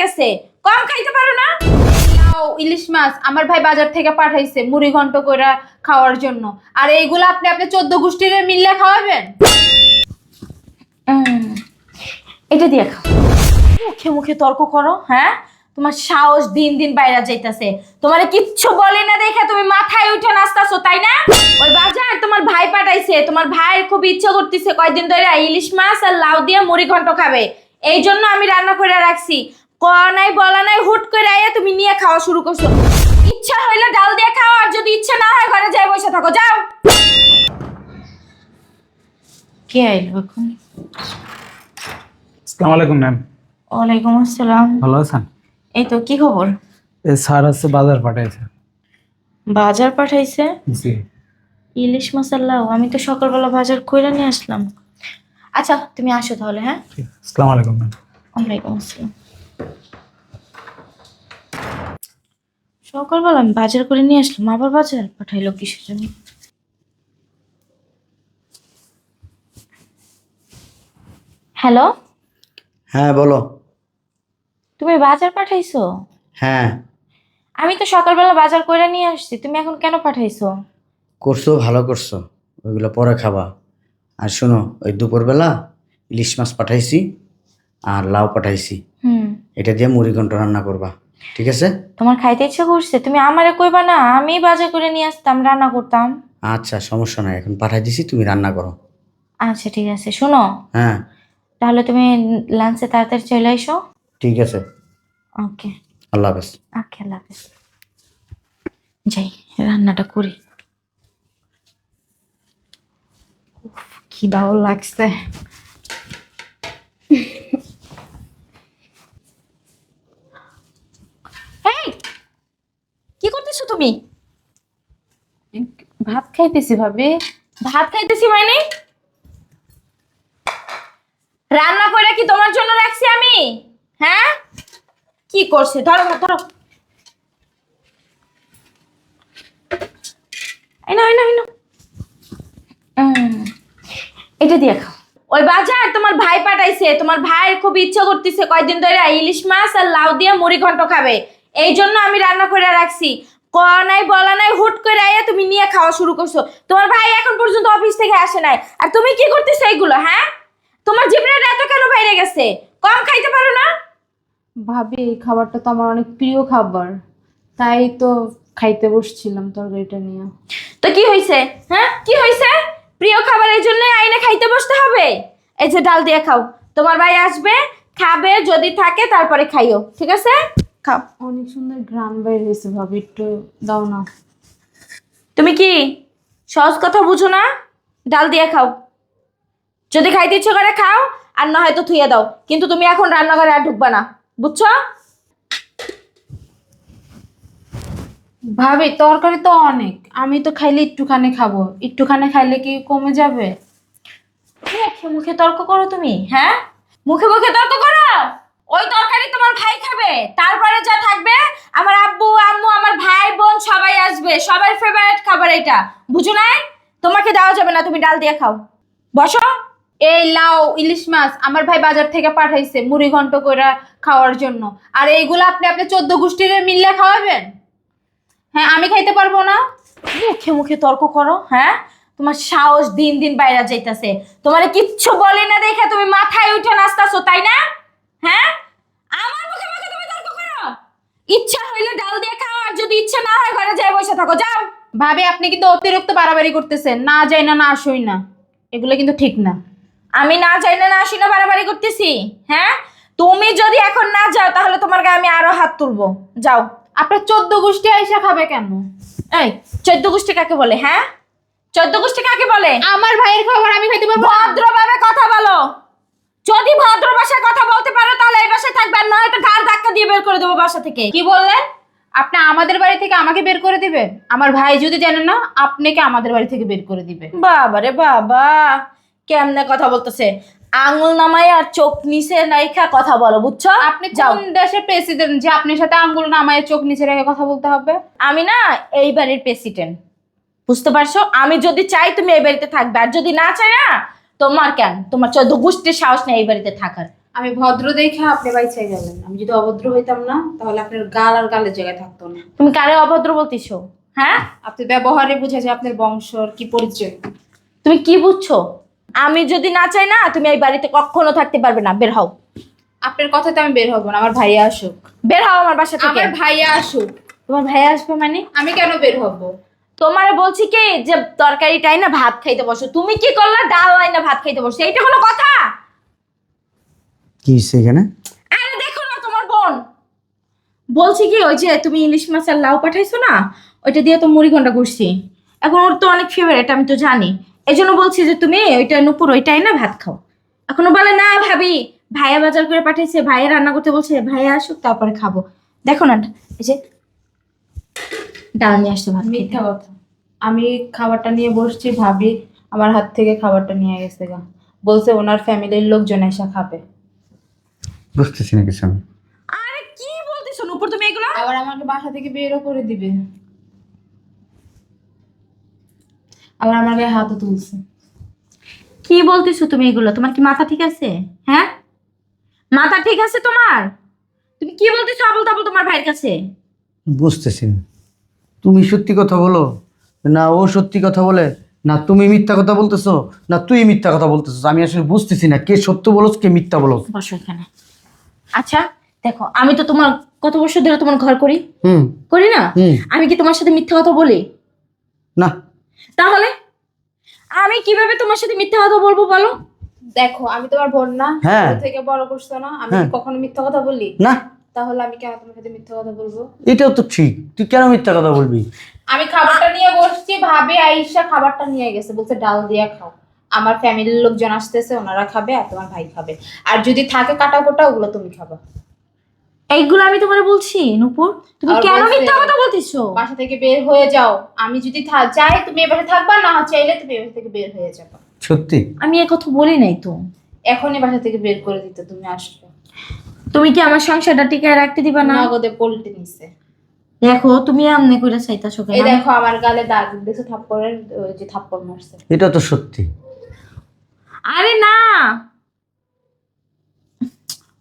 গেছে। কম খাইতে পারো না? ইলিশ মাছ আমার ভাই বাজার থেকে পাঠাইছে মুড়ি ঘন্ট করে খাওয়ার জন্য। আর এইগুলো আপনি আপনি চোদ্দ গোষ্ঠীর মিললে খাওয়াবেন? এটা দিয়ে খাও। মুখে মুখে তর্ক করো হ্যাঁ? তোমার সাহস দিন দিন বাইরে যাইতাছে। তোমার কিচ্ছু বলে না দেখে তুমি মাথায় উঠে নাচতাছো, তাই না? ওই বাজার তোমার ভাই পাঠাইছে, তোমার ভাইয়ের খুব ইচ্ছা করতেছে কয়দিন ধরে ইলিশ মাছ আর লাউ দিয়ে মুড়ি ঘন্ট খাবে। এই জন্য আমি রান্না করে রাখছি। কয়া নাই বলা নাই হুট করে আইয়া তুমি নিয়ে খাওয়া শুরু করছ। ইচ্ছা হইলে ডাল দিয়ে খাও আর যদি ইচ্ছা না হয় ঘরে যাই বসে থাকো যাও। কে আইলো এখন? আসসালামু আলাইকুম ম্যাম। ওয়ালাইকুম আসসালাম। ভালো আছেন? এই তো কি খবর? এই স্যার হচ্ছে বাজার পাঠাইছে। বাজার পাঠাইছে? জি। ইলিশ মশাল্লাও আমি তো সকালবেলা বাজার কইরা নিয়ে আসলাম। আচ্ছা তুমি আসো তাহলে হ্যাঁ? আসসালামু আলাইকুম ম্যাম। ওয়ালাইকুম আসসালাম। সকালবেলা আমি বাজার করে নিয়ে আসলাম আবার বাজার পাঠাইলো কিসের জন্য? হ্যালো? হ্যাঁ বলো। তুমি বাজার পাঠাইছো? হ্যাঁ। আমি তো সকালবেলা বাজার করে নিয়ে আসছি তুমি এখন কেন পাঠাইছো? করছ ভালো করছ ওইগুলো পরে খাবা। আর শোনো ওই দুপুরবেলা ইলিশ মাছ পাঠাইছি আর লাউ পাঠাইছি। হুম। এটা দিয়ে মুড়ি ঘন্ট রান্না করবা। ঠিক আছে? তোমার খাইতে ইচ্ছা করছে? তুমি আমারে কইবা না আমি বাজার করে নিয়ে আসতাম রান্না করতাম। আচ্ছা সমস্যা নাই এখন পাঠাই দিছি তুমি রান্না করো। আচ্ছা ঠিক আছে শোনো। হ্যাঁ। তাহলে তুমি লাঞ্চে তাড়াতাড়ি চলে এসো। ঠিক আছে। ওকে। আল্লাহ হাফেজ। ওকে আল্লাহ হাফেজ। যাই রান্নাটা করি। কি দাও লাগছে এই, কি করতেছো তুমি? ভাত খাইতেছি ভাবি। ভাত খাইতেছি মানে? রান্না করে কি তোমার জন্য রাখছি আমি? হ্যাঁ? কি করছে? ধরো ধরো এটা দিয়ে খাও। ওই বাজার, তোমার ভাই পাঠাইছে। তোমার ভাইয়ের খুব ইচ্ছা করতেছে কয়দিন ধরে ইলিশ মাছ আর লাউ দিয়ে মুড়ি ঘন্ট খাবে। এই জন্য আমি রান্না করে রাখছি। কয়া নাই বলা নাই হুট করে আইয়া তুমি নিয়ে খাওয়া শুরু করছ। তোমার ভাই এখন পর্যন্ত অফিস থেকে আসে নাই। আর তুমি কি করতেছো এইগুলো হ্যাঁ? তোমার জীবনের এত কেন বাইরে গেছে? কম খাইতে পারো না? ভাবি এই খাবারটা তো আমার অনেক প্রিয় খাবার। তাই তো খাইতে বসছিলাম তরকারিটা নিয়ে। তো কি হয়েছে হ্যাঁ? কি হয়েছে প্রিয় খাবার এই জন্য আইনে খাইতে বসতে হবে? এই যে ডাল দিয়ে খাও। তোমার ভাই আসবে খাবে যদি থাকে তারপরে খাইও ঠিক আছে? খাও অনেক সুন্দর গ্রাম বাইর হয়েছে ভাবি একটু দাও না। তুমি কি সহজ কথা বুঝো না? ডাল দিয়ে খাও। যদি খাইতে ইচ্ছে করে খাও আর না হয়তো থুয়ে দাও। কিন্তু তুমি এখন রান্নাঘরে আর ঢুকবা না। বুঝছ? ভাবি তরকারি তো অনেক। আমি তো খাইলে একটুখানি খাব। একটুখানি খাইলে কি কমে যাবে? মুখে মুখে তর্ক করো তুমি হ্যাঁ? মুখে মুখে তর্ক করো! ওই তরকারি তোমার ভাই খাবে। তারপরে যা থাকবে, আমার আব্বু, আম্মু, আমার ভাই, বোন সবাই আসবে। সবার ফেভারিট খাবার এটা। বুঝো নাই? তোমাকে দেওয়া যাবে না, তুমি ডাল দিয়ে খাও। বসো। এই লাউ, ইলিশ মাছ আমার ভাই বাজার থেকে পাঠাইছে মুড়ি ঘন্ট করে খাওয়ার জন্য। আর এইগুলো আপনি আপনি চোদ্দ গোষ্ঠীর মিললে খাওয়াবেন? হ্যাঁ আমি খাইতে পারব না। মুখে মুখে তর্ক করো হ্যাঁ? তোমার সাহস দিন দিন বাইরে যাইতেছে। তোমার কিচ্ছু বলে না দেখে তুমি মাথায় উঠে নাচতাছো, তাই না? হ্যাঁ? আমার মুখে মুখে তুমি তর্ক করো। ইচ্ছা হইলে ডাল দিয়ে খাও আর যদি ইচ্ছা না হয় ঘরে যাই বসে থাকো যাও। ভাবি আপনি কিন্তু অতিরিক্ত বাড়াবাড়ি করতেছেন। না যাই না না আসই না। এগুলো কিন্তু ঠিক না। আমি না যাই না না আসি না বাড়াবাড়ি করতেছি হ্যাঁ? তুমি যদি এখন না যাও তাহলে তোমার গায়ে আমি আরও হাত তুলবো। যাও। আপনার চোদ্দ গোষ্ঠী আইসা খাবে কেন? এই চোদ্দ গোষ্ঠী কাকে বলে হ্যাঁ? চোদ্দ গোষ্ঠী কাকে বলে? আমার ভাইয়ের খাবার আমি খাইতে পারব? ভদ্রভাবে কথা বলো। যদি ভদ্র ভাষায় কথা বলতে পারো তাহলে এই বাসায় থাকবে আর নয়তো ঘাড় ধাক্কা দিয়ে বের করে দেবো বাসা থেকে। কি বললেন? আপনি আমাদের বাড়ি থেকে আমাকে বের করে দিবেন? আমার ভাই যদি জানেন না আপনাকে আমাদের বাড়ি থেকে বের করে দিবে। বাবা রে বাবা কেমনে কথা বলতেছে? আঙুল নামাই আর চোখ নিচে নাইখা কথা বলো বুঝছ? আপনি কোন দেশের প্রেসিডেন্ট যে আপনার সাথে আঙ্গুল নামায় চোখ নিচে রেখে কথা বলতে হবে? আমি না এই বাড়ির প্রেসিডেন্ট বুঝতে পারছ? আমি যদি চাই তুমি এই বাড়িতে থাকবে আর যদি না চাই না তোমার কেন? তোমার চোদ্দ গোষ্ঠীর সাহস নেই এই বাড়িতে থাকার। আমি ভদ্র দেখে আপনি বাইচাই গেলেন। আমি যদি অভদ্র হইতাম না তাহলে আপনার গাল আর গালের জায়গায় থাকতো না। তুমি কারে অভদ্র বলতিছো? হ্যাঁ? আপনি ব্যবহারে বুঝা যায় আপনার বংশর কি পরিচয়। তুমি কি বুঝছ? আমি যদি না চাই না তুমি এই বাড়িতে কখনো থাকতে পারবে না। বের হও। আপনার কথাতে আমি বের হব না আমার ভাইয়া আসুক। বের হও আমার বাসা থেকে। আমার ভাইয়া আসুক। তোমার ভাইয়া আসবে মানে? আমি কেন বের হব? তোমার বলছি কি যে তরকারিটাই না ভাত খাইতে বসো। তুমি কি করলা? ডাল নাই না ভাত খাইতে বসো। এইটা কোনো কথা? কি এখানে? আরে দেখো না তোমার বোন। বলছি কি ওই যে তুমি ইলিশ মাছ আর লাউ পাঠাইছো না ওইটা দিয়ে তো মুড়ি ঘণ্টা করছি এখন ওর তো অনেক ফেভারিট আমি তো জানি। এই জন্য বলছি যে তুমি ওইটা নুপুর ওইটাই না ভাত খাও। এখনও বলে না ভাবি ভাইয়া বাজার করে পাঠিয়েছে ভাইয়া রান্না করতে বলছে ভাইয়া আসুক তারপরে খাব। দেখো না এই যে ডাল নিয়ে আসতে ভাত খেতে। মিথ্যা কথা। আমি খাবারটা নিয়ে বসছি ভাবি আমার হাত থেকে খাবারটা নিয়ে গেছে গা। বলছে ওনার ফ্যামিলির লোকজন এসে খাবে। বুঝতেছি না কিছু। আমি আরে কি বলতেছো নুপুর তুমি এগুলো? আবার আমাকে বাসা থেকে বেরও করে দিবে। আবার আমার গায়ে হাতও তুলছে। কি বলতেছো তুমি এগুলো? তোমার কি মাথা ঠিক আছে? হ্যাঁ? মাথা ঠিক আছে তোমার? তুমি কি বলতেছো আবল তাবল তোমার ভাইয়ের কাছে? বুঝতেছি না। তুমি সত্যি কথা বলো? না ও সত্যি কথা বলে? না তুমি মিথ্যা কথা বলতেছো? না তুই মিথ্যা কথা বলতেছো আমি আসলে বুঝতেছি না। কে সত্য বলোস কে মিথ্যা বসো এখানে। আচ্ছা দেখো আমি তো তোমার কত বছর ধরে তোমার ঘর করি? হুম। করি না? হুম। আমি কি তোমার সাথে মিথ্যা কথা বলি? না। তাহলে? আমি কীভাবে তোমার সাথে মিথ্যা কথা বলব বলো? দেখো আমি তোমার বোন না। হ্যাঁ। ছোট থেকে বড় করছ না। আমি হ্যাঁ। কখনো মিথ্যা কথা বলি? না। তাহলে আমি কেন তোমার সাথে মিথ্যা কথা বলব? এটাও তো ঠিক। তুই কেন মিথ্যা কথা বলবি? আমি খাবারটা নিয়ে বসছি ভাবি আইসা খাবারটা নিয়ে গেছে। বলছে ডাল দিয়া খাও। আমার ফ্যামিলির লোকজন আসতেছে ওনারা খাবে আর তোমার ভাই খাবে। আর যদি থাকে কাটা কোটা ওগুলো তুমি খাবে। এইগুলো আমি তোমার বলছি নুপুর। তুমি আর কেন বলছে- মিথ্যা কথা বলতেছো? বাসা থেকে বের হয়ে যাও। আমি যদি থা- চাই তুমি এবারে থাকবা না চাইলে তুমি এবার থেকে বের হয়ে যাবে। সত্যি? আমি এ কথা বলি নাই তো। এখনই বাসা থেকে বের করে দিতে তুমি আসবে। তুমি কি আমার সংসারটা টিকায় রাখতে দিবা না? নগদে পল্টে নিছে। দেখো তুমি আমনে কইরা চাইতাছো এই দেখো আমার গালে দাগ দেখছ থাপ্পড়ের ওই যে থাপ্পড় মারছে। এটা তো সত্যি। আরে না!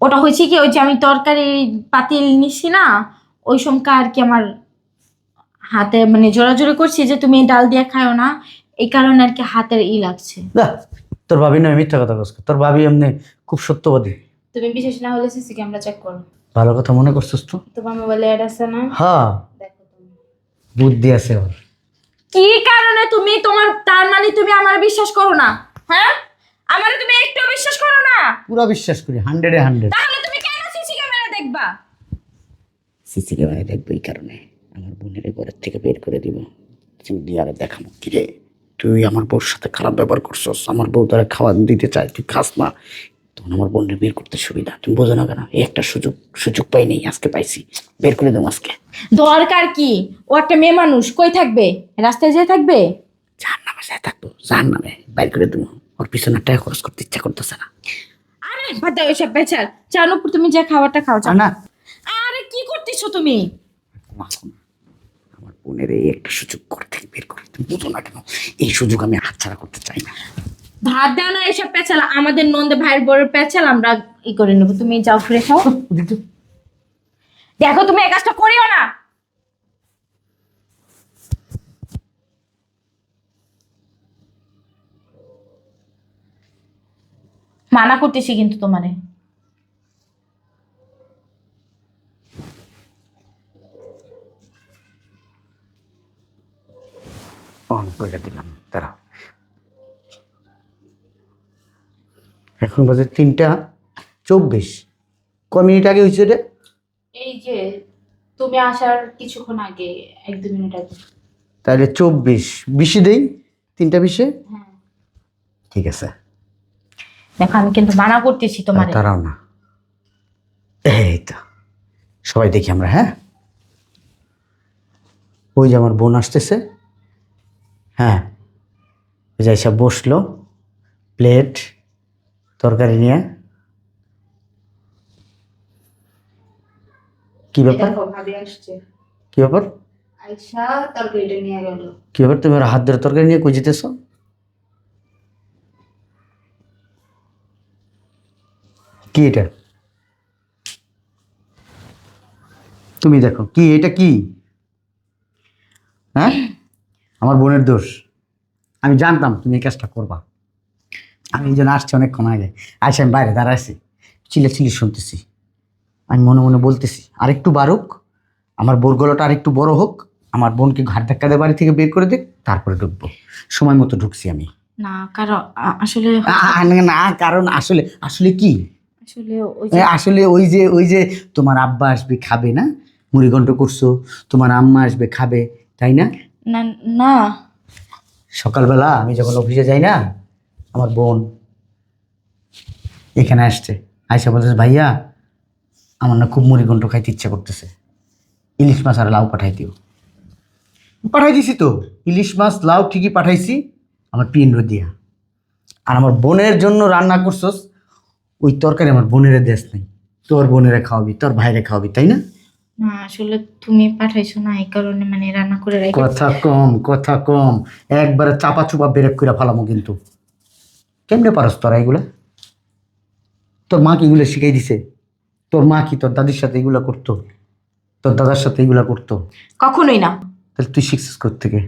ওটা হয়েছে কি ওই যে আমি তরকারি পাতিল নিছি না ওই সময় আর কি আমার হাতে মানে জোরাজোরি করছি যে তুমি ডাল দিয়ে খাও না এই কারণে আর কি হাতের ই লাগছে। না তোর ভাবি নয় মিথ্যা কথা কস তোর ভাবি এমনি খুব সত্যবাদী। তুমি বিশেষ না হলে সিসি ক্যামেরা চেক করো। ভালো কথা মনে করছিস তো? তোমার মোবাইলে অ্যাড আছে না? হ্যাঁ। দেখো তুমি। বুদ্ধি আছে ওর। কি কারণে তুমি তোমার তার মানে তুমি আমার বিশ্বাস করো না? হ্যাঁ? আমারে তুমি একটু বিশ্বাস করো না? পুরা বিশ্বাস করি হান্ড্রেডে হান্ড্রেড তাহলে তুমি কেন সিসি ক্যামেরা দেখবা? সিসি ক্যামেরা দেখব এই কারণে। আমার বোনের ঘরের থেকে বের করে দিব। দিয়ে আর দেখাবো কি রে তুই আমার বউর সাথে খারাপ ব্যবহার করছস? আমার বউ তারা খাওয়া দিতে চায় তুই খাস না। তখন আমার বোনের বের করতে সুবিধা। তুমি বোঝো না কেন? এই একটা সুযোগ সুযোগ পাই নেই আজকে পাইছি। বের করে দেবো আজকে। দরকার কি? ও একটা মেয়ে মানুষ কই থাকবে? রাস্তায় যেয়ে থাকবে? যার নামে সে থাকব যার নামে বাইর করে দেবো। ওর পিছনে টাকা খরচ করতে ইচ্ছা করতেছে না। আরে বাদ দাও এসব বেচার। জানো তুমি যে খাবারটা খাও আর না। আরে কি করতেছো তুমি? আমার বোনের এই একটা সুযোগ থেকে বের করে। তুমি বুঝো না কেন? এই সুযোগ আমি হাতছাড়া করতে চাই না। ভাত দাও না এসব পেঁচাল। আমাদের নন্দে ভাইয়ের বড় পেঁচাল আমরা ই করে নেব। তুমি যাও ফিরে খাও। দেখো তুমি এই কাজটা করিও না। মানা করতেছি কিন্তু তোমারে। অন করে দিলাম তারা এখন বাজে তিনটা চব্বিশ। ক মিনিট আগে হয়েছে রে? এই যে তুমি আসার কিছুক্ষণ আগে এক দু মিনিট আগে। তাহলে চব্বিশ। বিশে দেই? তিনটা বিশে? হ্যাঁ। ঠিক আছে। দেখো আমি কিন্তু মানা করতেছি তোমার। তারাও না। এই তো। সবাই দেখি আমরা হ্যাঁ? ওই যে আমার বোন আসতেছে। হ্যাঁ। ওই যে এসে বসল। প্লেট। তরকারি নিয়ে। কি ব্যাপার? কি ব্যাপার? কি ব্যাপার? তুমি হাত ধরে তরকারি নিয়ে কই যেতেছো? কি এটা? তুমি দেখো কি? এটা কি? হ্যাঁ? আমার বোনের দোষ। আমি জানতাম তুমি এই কাজটা করবা। আমি এই জন্য আসছি অনেকক্ষণ আগে। আসে আমি বাইরে দাঁড়াইছি। চিলে চিলি শুনতেছি। আমি মনে মনে বলতেছি আরেকটু বাড়ুক আমার বোর গলাটা আরেকটু বড় হোক আমার বোনকে ঘাট ধাক্কা দিয়ে বাড়ি থেকে বের করে দিক তারপরে ঢুকবো। সময় মতো ঢুকছি আমি। না কারণ আসলে না কারণ আসলে আসলে কি? আসলে ওই যে আসলে ওই যে ওই যে তোমার আব্বা আসবে খাবে না? মুড়িঘণ্ট করছ তোমার আম্মা আসবে খাবে তাই না না। সকালবেলা আমি যখন অফিসে যাই না আমার বোন এখানে আসছে। আয়সা বলতেছে ভাইয়া আমার না খুব মুড়িঘণ্ট খাইতে ইচ্ছে করতেছে। ইলিশ মাছ আর লাউ পাঠাই দিও। পাঠাই দিছি তো। ইলিশ মাছ লাউ ঠিকই পাঠাইছি আমার পিন্ড দিয়া। আর আমার বোনের জন্য রান্না করছস ওই তরকারি আমার বোনের দেশ নেই। তোর বোনেরা খাওয়াবি তোর ভাইরে খাওয়াবি তাই না? না আসলে তুমি পাঠাইছো না এই কারণে মানে রান্না করে রেখে কথা কম কথা কম। একবারে চাপা চুপা বেরেক করে ফালামো কিন্তু। কেমনে পারস তোরা এগুলা? তোর মা কি এগুলো শিখাই দিছে? তোর মা কি তোর দাদির সাথে এগুলা করতো? তোর দাদার সাথে এগুলা করতো? কখনোই না। তাহলে তুই শিখছিস কোথেকে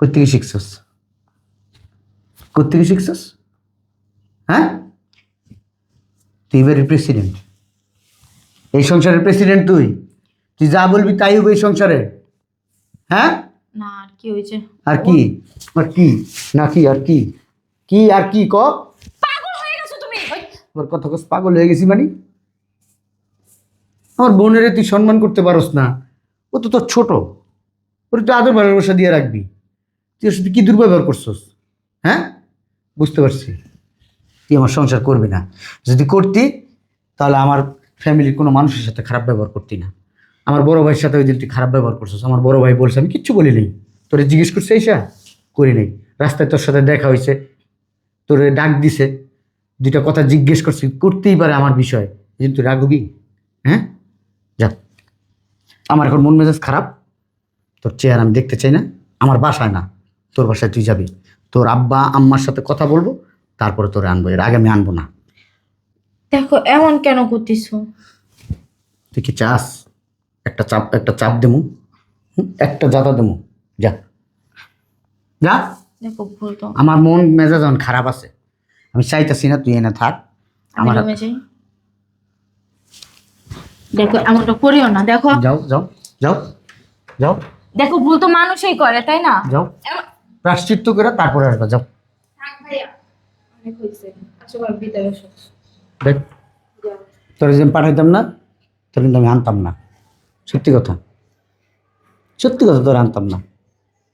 কোথেকে শিখছস? কোথেকে শিখছস? হ্যাঁ? তুই এবারের প্রেসিডেন্ট এই সংসারের প্রেসিডেন্ট তুই? তুই যা বলবি তাই হবে এই সংসারে। হ্যাঁ? না আর কি হয়েছে? আর কি? আর কি? না কি আর কি? কি আর কি ক? পাগল হয়ে গেছো তুমি। ওর কথা কস পাগল হয়ে গেছি মানে? আমার বোনেরে তুই সম্মান করতে পারস না। ও তো তোর ছোট। ওর তুই আদর ভালোবাসা দিয়ে রাখবি। তুই ওর সাথে কি দুর্ব্যবহার করছস? হ্যাঁ? বুঝতে পারছি। তুই আমার সংসার করবি না। যদি করতি তাহলে আমার ফ্যামিলির কোনো মানুষের সাথে খারাপ ব্যবহার করতি না। আমার বড় ভাইয়ের সাথে ওই দিন তুই খারাপ ব্যবহার করছিস। আমার বড় ভাই বলছে আমি কিচ্ছু বলি নেই তোরে জিজ্ঞেস করছে এইসা করি নেই। রাস্তায় তোর সাথে দেখা হয়েছে। তোরে ডাক দিছে দুইটা কথা জিজ্ঞেস করছি করতেই পারে আমার বিষয়। এই তুই রাগবি হ্যাঁ? যা আমার এখন মন মেজাজ খারাপ তোর চেয়ার আমি দেখতে চাই না আমার বাসায় না তোর বাসায় তুই যাবি। তোর আব্বা আম্মার সাথে কথা বলব তারপরে তোরে আনব এর আগে আমি আনব না। দেখো এমন কেন করতেছো? তুই কি চাস? একটা চাপ একটা চাপ দেমু একটা জাতা দেমু যা। যা। দেখো ভুল তো। আমার মন মেজাজ এখন খারাপ আছে। আমি চাইতাছি না তুই এনে থাক। আমি আমার রুমে যাই। দেখো এমনটা করিও না দেখো। যাও যাও যাও যাও। দেখো ভুল তো মানুষই করে তাই না? যাও। প্রাশ্চিত্য করে তারপরে আসবা যাও। থাক ভাইয়া। অনেক হয়েছে। আসো ভিতরে দেখ তোর যে পাঠাইতাম না তোর কিন্তু আমি আনতাম না। সত্যি কথা। সত্যি কথা তোর আনতাম না।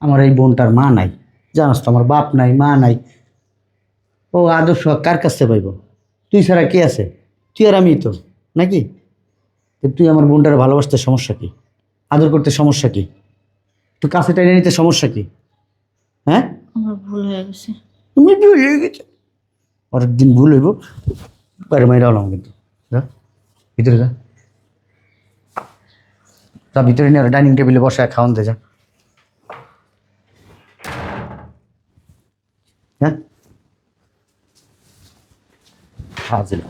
আমার এই বোনটার মা নাই। জানাস তো আমার বাপ নাই মা নাই। ও আদর্শ কার কাছে পাইব? তুই ছাড়া কে আছে? তুই আর আমি তো নাকি? তুই আমার বোনটার ভালোবাসতে সমস্যা কি? আদর করতে সমস্যা কি? তুই কাছে টেনে নিতে সমস্যা কি? হ্যাঁ? আমার ভুল হয়ে গেছে। তুমি ভুল হয়ে গেছো। পরের দিন ভুল হইব বাইরে মাইরা হলাম কিন্তু। যা ভিতরে যা। তা ভিতরে নিয়ে ডাইনিং টেবিলে বসে খাওয়ান দে যা। হাজির